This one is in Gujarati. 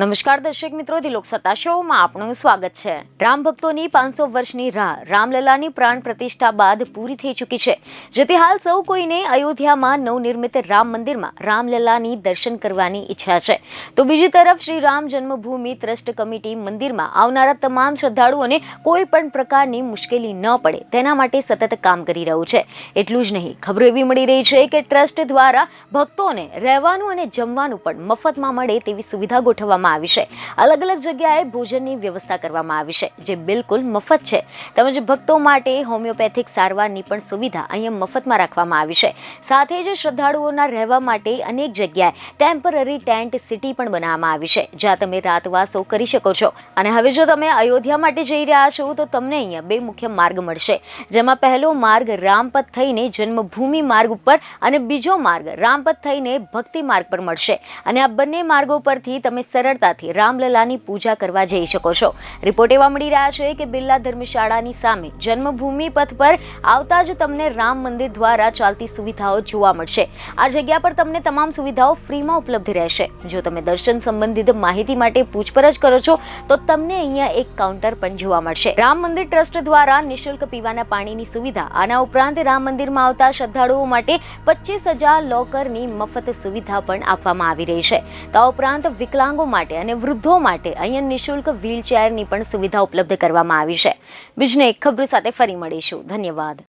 નમસ્કાર દર્શક મિત્રો દિલોક સત્તા શોમાં આપનું સ્વાગત છે. રામ ભક્તોની પાંચસો વર્ષની રાહ, રામલલાની પ્રાણ પ્રતિષ્ઠા બાદ પૂરી થઈ ચૂકી છે. જેથી હાલ સૌ કોઈને અયોધ્યામાં નવનિર્મિત રામ મંદિરમાં રામલલાની દર્શન કરવાની ઈચ્છા છે. તો બીજી તરફ શ્રી રામ જન્મભૂમિ ટ્રસ્ટ કમિટી મંદિરમાં આવનારા તમામ શ્રદ્ધાળુઓને કોઈ પણ પ્રકારની મુશ્કેલી ન પડે, તેના માટે સતત કામ કરી રહ્યું છે. એટલું જ નહીં, ખબરો એવી મળી રહી છે કે ટ્રસ્ટ દ્વારા ભક્તોને રહેવાનું અને જમવાનું પણ મફતમાં મળે તેવી સુવિધા ગોઠવવામાં આવી છે. અલગ અલગ જગ્યાએ ભોજનની વ્યવસ્થા કરવામાં આવી છે, જે બિલકુલ મફત છે. તેમજ ભક્તો માટે હોમિયોપેથિક સારવારની પણ સુવિધા અહીંયા મફતમાં રાખવામાં આવી છે. સાથે જ શ્રદ્ધાળુઓના રહેવા માટે અનેક જગ્યાએ ટેમ્પરરી ટેન્ટ સિટી પણ બનાવવામાં આવી છે, જ્યાં તમે રાતવાસો કરી શકો છો. અને હવે જો તમે અયોધ્યા માટે જઈ રહ્યા છો, તો તમને અહીંયા બે મુખ્ય માર્ગ મળશે. જેમાં પહેલો માર્ગ રામપથ થઈને જન્મભૂમિ માર્ગ ઉપર અને બીજો માર્ગ રામપથ થઈને ભક્તિ માર્ગ પર મળશે. અને આ બંને માર્ગો પરથી તમે સરળતાથી રામલલાની પૂજા કરવા જઈ શકો છો. રિપોર્ટ એવા મળી રહ્યા છે કે બિરલા ધર્મશાળાની સામે જન્મભૂમિ પથ પર આવતા જ તમને રામ મંદિર દ્વારા ચાલતી સુવિધાઓ જોવા મળશે. આ જગ્યા પર તમને તમામ સુવિધાઓ ફ્રીમાં ઉપલબ્ધ રહેશે. જો તમે દર્શન સંબંધિત માહિતી માટે પૂછપરછ કરો છો, તો તમને અહીંયા એક કાઉન્ટર પણ જોવા મળશે. રામ મંદિર ટ્રસ્ટ દ્વારા નિઃશુલ્ક પીવાના પાણીની સુવિધા, આના ઉપરાંત રામ મંદિરમાં આવતા શ્રદ્ધાળુઓ માટે પચીસ હજાર લોકરની મફત સુવિધા પણ આપવામાં આવી રહી છે. તો ઉપરાંત વિકલાંગો માટે અને વૃદ્ધો માટે અહીંયા નિઃશુલ્ક વ્હીલચેરની પણ સુવિધા ઉપલબ્ધ કરવામાં આવી છે. બીજને એક ખબર સાથે ફરી મળીશું. ધન્યવાદ.